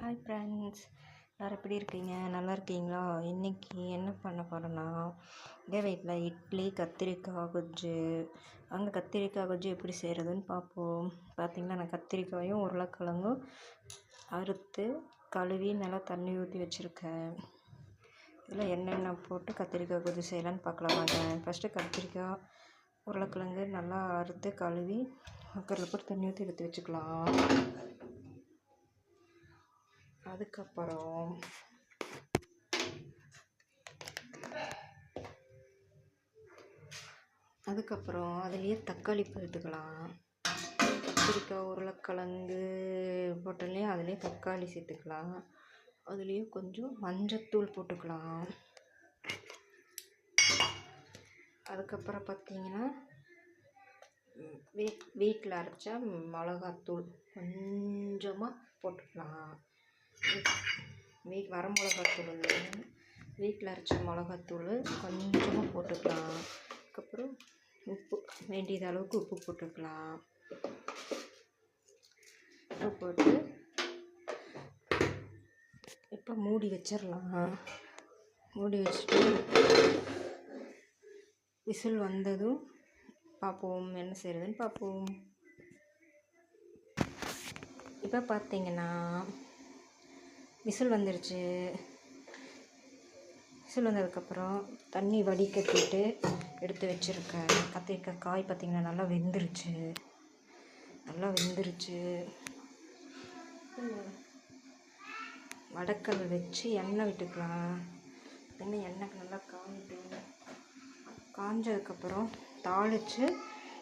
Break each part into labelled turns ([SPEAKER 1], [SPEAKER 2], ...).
[SPEAKER 1] hi friends எல்லோரும் எப்படி இருக்கீங்க நல்லா இருக்கீங்களா இன்றைக்கி என்ன பண்ண போகிறேன்னா இதே வீட்டில் இட்லி கத்திரிக்காய் கொஜ்ஜு அங்கே கத்திரிக்காய் கொஞ்சம் எப்படி செய்கிறதுன்னு பார்ப்போம் பார்த்திங்கன்னா நான் கத்திரிக்காயும் உருளைக்கிழங்கும் அறுத்து கழுவி நல்லா தண்ணி ஊற்றி வச்சுருக்கேன் இதில் என்னென்ன போட்டு கத்திரிக்காய் கொஜ்ஜு செய்யலான்னு பார்க்கலாம் வாங்க ஃபஸ்ட்டு கத்திரிக்காய் உருளைக்கிழங்கு நல்லா அறுத்து கழுவி பார்க்குறத போட்டு தண்ணி ஊற்றி எடுத்து வச்சுக்கலாம் அதுக்கப்புறம் அதுக்கப்புறம் அதுலேயே தக்காளி சேர்த்துக்கலாம் கத்திரிக்காய் உருளைக்கிழங்கு போட்டாலே அதுலேயே தக்காளி சேர்த்துக்கலாம் அதுலேயே கொஞ்சம் மஞ்சத்தூள் போட்டுக்கலாம் அதுக்கப்புறம் பார்த்தீங்கன்னா வீட் வீட்டில் அரைச்ச மிளகாத்தூள் கொஞ்சமாக போட்டுக்கலாம் வீ வர மிளகாத்தூள் இல்லை வீட்டில் அரைச்ச மிளகாத்தூள் கொஞ்சமாக போட்டுக்கலாம் அதுக்கப்புறம் உப்பு வேண்டியது அளவுக்கு உப்பு போட்டுக்கலாம் உப்பு போட்டு இப்போ மூடி வச்சிடலாம் மூடி வச்சுட்டு விசில் வந்ததும் பார்ப்போம் என்ன செய்கிறதுன்னு பார்ப்போம் இப்போ பார்த்தீங்கன்னா விசில் வந்துருச்சு விசில் வந்ததுக்கப்புறம் தண்ணி வடிகட்டிட்டு எடுத்து வச்சுருக்கேன் கத்திரிக்காய் காய் பார்த்திங்கன்னா நல்லா வெந்துருச்சு நல்லா வெந்துருச்சு வடக்கல் வச்சு எண்ணெய் விட்டுக்கலாம் எண்ணெய் எண்ணெய் நல்லா காஞ்சிட்டு காஞ்சதுக்கப்புறம் தாளித்து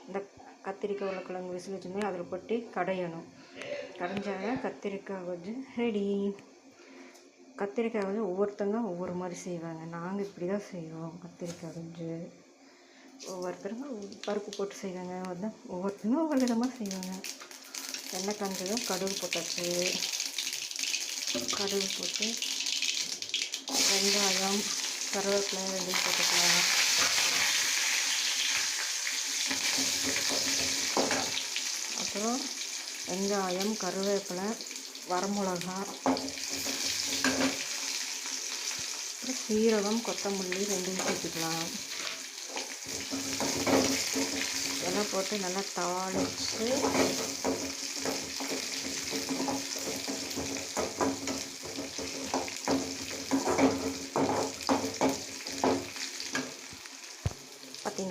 [SPEAKER 1] இந்த கத்திரிக்காய் உருளைக்கிழங்கு விசில் வச்சுருந்தோம் அதில் போட்டு கடையணும் கடைஞ்சாதான் கத்திரிக்காய் வந்து ரெடி கத்திரிக்காய் வந்து ஒவ்வொருத்தங்க ஒவ்வொரு மாதிரி செய்வாங்க நாங்கள் இப்படி தான் செய்வோம் கத்திரிக்காய் வந்து ஒவ்வொருத்தருங்க பருப்பு போட்டு செய்வாங்க வந்து ஒவ்வொருத்தரும் ஒவ்வொரு விதமாக செய்வாங்க எண்ணெய் கஞ்சதும் கடுகு போட்டாச்சு கடுகு போட்டு வெங்காயம் கருவேப்பிலை ரெண்டையும் போட்டுக்கலாம் அப்புறம் வெங்காயம் கருவேப்பிலை வரமிளகா சீரகம் கொத்தமல்லி ரெண்டும் சேர்த்துக்கலாம் இதெல்லாம் போட்டு நல்லா தாளித்து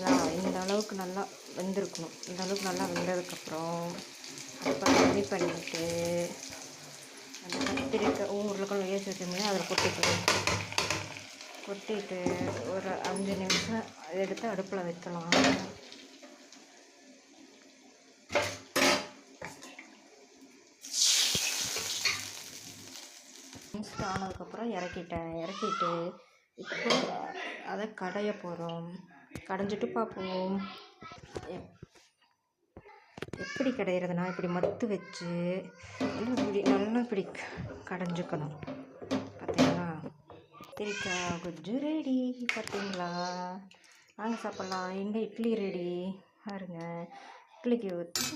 [SPEAKER 1] சரிங்களா இந்த அளவுக்கு நல்லா வெந்திருக்கணும் இந்த அளவுக்கு நல்லா வெந்ததுக்கப்புறம் அப்புறம் ரெடி பண்ணிவிட்டு அந்த கத்திரிக்காய் உருளைக்கிழங்கு ஏசி வச்சோம்னா அதில் கொட்டிக்கணும் கொட்டிட்டு ஒரு அஞ்சு நிமிஷம் எடுத்து அடுப்பில் வைக்கலாம் ஆனதுக்கப்புறம் இறக்கிட்டேன் இறக்கிட்டு இப்போ அதை கடைய போகிறோம் கடைஞ்சிட்டு பார்ப்போம் எப்படி கிடையிறதுனா இப்படி மத்து வச்சு இப்படி நல்லா இப்படி கடைஞ்சிக்கணும் பார்த்தீங்களா கத்திரிக்காய் கொஞ்சம் ரெடி பார்த்தீங்களா நாங்கள் சாப்பிட்லாம் எங்கே இட்லி ரெடி பாருங்க இட்லிக்கு ஊற்றி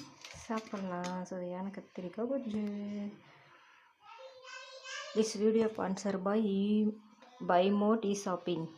[SPEAKER 1] சாப்பிட்லாம் சுவையான கத்திரிக்காய் கொஞ்சம் this video sponsor by by mode E shopping